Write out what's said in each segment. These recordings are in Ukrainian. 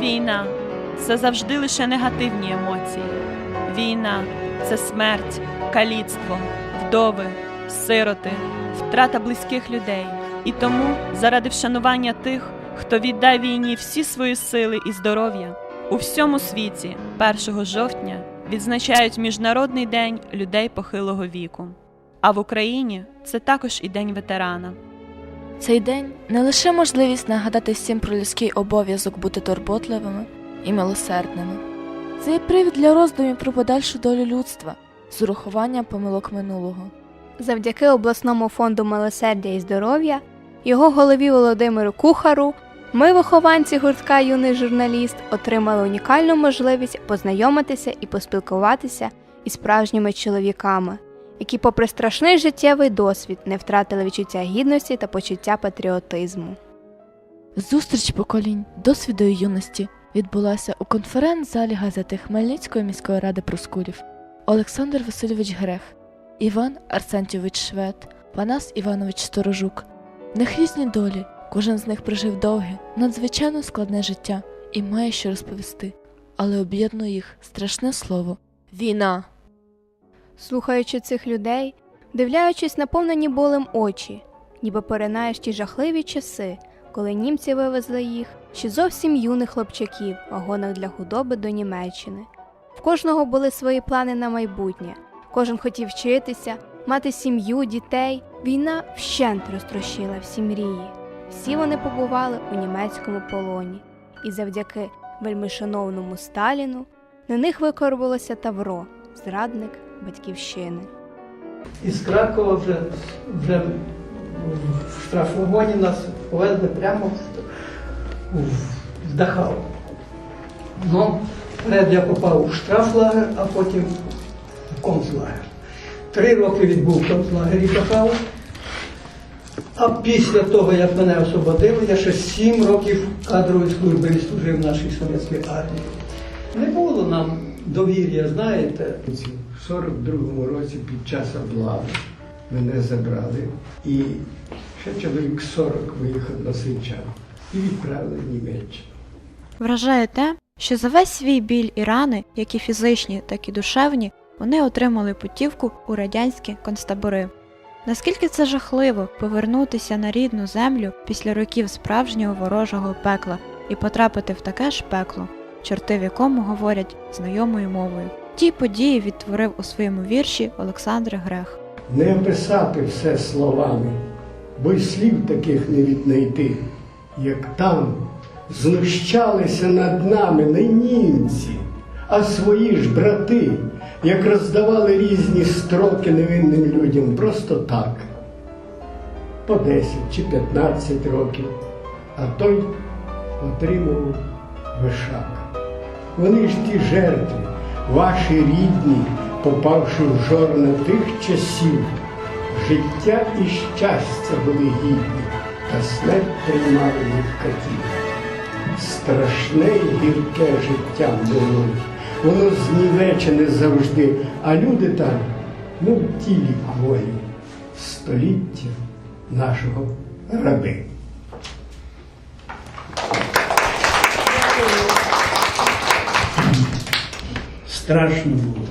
Війна це завжди лише негативні емоції. Війна це смерть, каліцтво, вдови, сироти, втрата близьких людей. І тому, заради вшанування тих, хто віддав війні всі свої сили і здоров'я, у всьому світі 1 жовтня відзначають Міжнародний день людей похилого віку. А в Україні це також і День ветерана. Цей день не лише можливість нагадати всім про людський обов'язок бути турботливими і милосердними. Це є привід для роздумів про подальшу долю людства з урахування помилок минулого. Завдяки обласному фонду милосердя і здоров'я, його голові Володимиру Кухару, ми, вихованці гуртка юний журналіст, отримали унікальну можливість познайомитися і поспілкуватися із справжніми чоловіками, які, попри страшний життєвий досвід, не втратили відчуття гідності та почуття патріотизму. Зустріч поколінь досвіду юності відбулася у конференц-залі газети Хмельницької міської ради Проскурів. Олександр Васильович Грех, Іван Арсентьович Швед, Панас Іванович Сторожук. В долі, кожен з них прожив довге, надзвичайно складне життя і має що розповісти, але об'єднує їх страшне слово війна. Слухаючи цих людей, дивляючись наповнені болем очі, ніби поринаєш ті жахливі часи, коли німці вивезли їх, ще зовсім юних хлопчаків в вагонах для худоби до Німеччини. В кожного були свої плани на майбутнє, кожен хотів вчитися, мати сім'ю, дітей. Війна вщент розтрощила всі мрії. Всі вони побували у німецькому полоні, і завдяки вельмишановному Сталіну на них викорбувалося Тавро, зрадник батьківщини. Із Кракова вже, вже в штрафвагоні нас повезли прямо в, Дахау. Ну, вперед я попав у штрафлагер, а потім в концлагер. Три роки відбув концлагері Дахау. А після того, як мене освободили, я ще сім років кадрової служби відслужив в нашій совєтській армії. Не було нам довір'я, знаєте, В 42-му році під час облави мене забрали і ще чоловік 40 виїхав на Синчан і відправили в Німеччину. Вражає те, що за весь свій біль і рани, як і фізичні, так і душевні, вони отримали путівку у радянські концтабори. Наскільки це жахливо повернутися на рідну землю після років справжнього ворожого пекла і потрапити в таке ж пекло, чорти в якому говорять знайомою мовою. Ті події відтворив у своєму вірші Олександр Грех. Не описати все словами, бо й слів таких не віднайти, як там знущалися над нами не німці, а свої ж брати, як роздавали різні строки невинним людям просто так, по 10 чи 15 років, а той отримав вишак. Вони ж ті жертви, ваші рідні, попавши в жорна тих часів, життя і щастя були гідні, та смерть приймали від катів. Страшне й гірке життя було, воно знівечене завжди, а люди там, ну тілі кволі, століття нашого раби. Страшно було.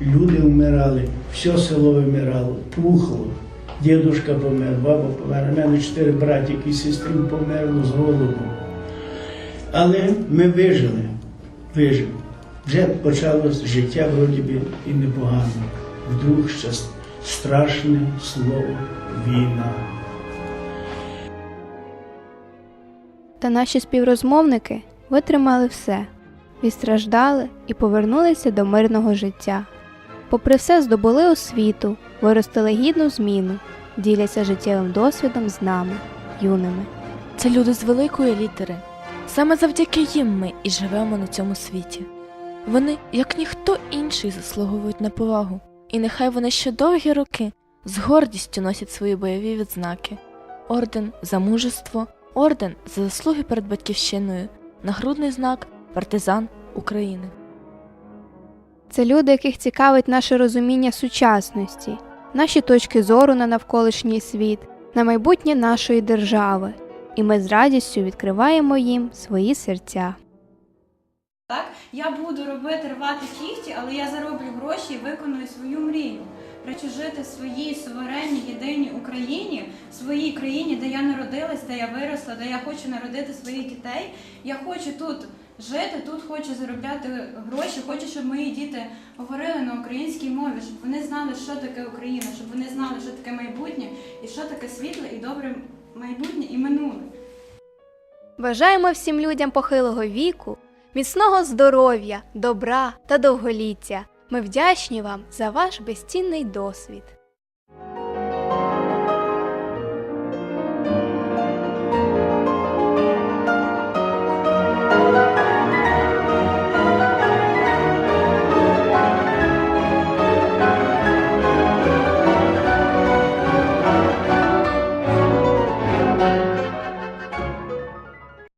Люди вмирали, все село вимирало, пухло. Дідушка помер, баба помер, у мене чотири братики і сестрів померло з голоду. Але ми вижили, вижили. Вже почалось життя вроді би і непогано. Вдруг щас страшне слово війна. Та наші співрозмовники витримали все, відстраждали і повернулися до мирного життя. Попри все, здобули освіту, виростили гідну зміну, діляться життєвим досвідом з нами, юними. Це люди з великої літери. Саме завдяки їм ми і живемо на цьому світі. Вони, як ніхто інший, заслуговують на повагу, і нехай вони ще довгі роки з гордістю носять свої бойові відзнаки: орден за мужество, орден за заслуги перед батьківщиною, нагрудний знак партизан України. Це люди, яких цікавить наше розуміння сучасності, наші точки зору на навколишній світ, на майбутнє нашої держави. І ми з радістю відкриваємо їм свої серця. Так, я буду робити рвати кіхті, але я зароблю гроші і виконую свою мрію. Хочу жити в своїй суверенній єдиній Україні, в своїй країні, де я народилась, де я виросла, де я хочу народити своїх дітей. Я хочу тут жити, тут хочу заробляти гроші. Хочу, щоб мої діти говорили на українській мові, щоб вони знали, що таке Україна, щоб вони знали, що таке майбутнє і що таке світле і добре майбутнє і минуле. Бажаємо всім людям похилого віку, міцного здоров'я, добра та довголіття. Ми вдячні вам за ваш безцінний досвід.